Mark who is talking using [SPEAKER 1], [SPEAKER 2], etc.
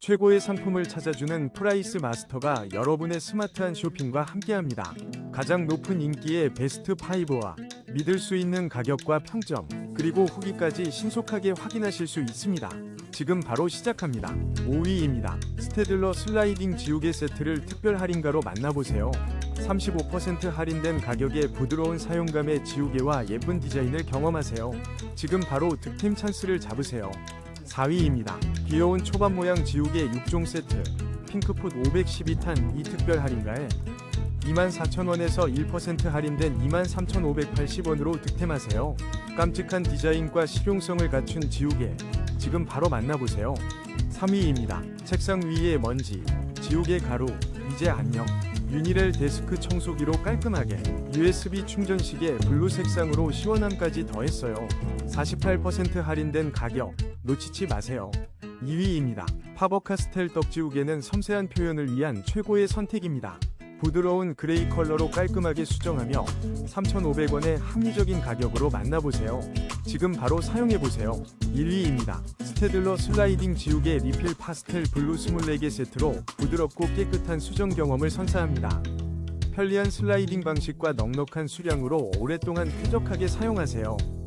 [SPEAKER 1] 최고의 상품을 찾아주는 프라이스 마스터가 여러분의 스마트한 쇼핑과 함께합니다. 가장 높은 인기의 베스트 5와 믿을 수 있는 가격과 평점, 그리고 후기까지 신속하게 확인하실 수 있습니다. 지금 바로 시작합니다. 5위입니다. 스테들러 슬라이딩 지우개 세트를 특별 할인가로 만나보세요. 35% 할인된 가격에 부드러운 사용감의 지우개와 예쁜 디자인을 경험하세요. 지금 바로 득템 찬스를 잡으세요. 4위입니다. 귀여운 초밥 모양 지우개 6종 세트 핑크풋 512탄 이 특별 할인가에 24,000원에서 1% 할인된 23,580원으로 득템하세요. 깜찍한 디자인과 실용성을 갖춘 지우개 지금 바로 만나보세요. 3위입니다. 책상 위의 먼지 지우개 가루 이제 안녕 유니렐 데스크 청소기로 깔끔하게 USB 충전식에 블루 색상으로 시원함까지 더했어요. 48% 할인된 가격 놓치지 마세요. 2위입니다. 파버카스텔 떡지우개는 섬세한 표현을 위한 최고의 선택입니다. 부드러운 그레이 컬러로 깔끔하게 수정하며 3,500원의 합리적인 가격으로 만나보세요. 지금 바로 사용해보세요. 1위입니다. 스테들러 슬라이딩 지우개 리필 파스텔 블루 24개 세트로 부드럽고 깨끗한 수정 경험을 선사합니다. 편리한 슬라이딩 방식과 넉넉한 수량으로 오랫동안 쾌적하게 사용하세요.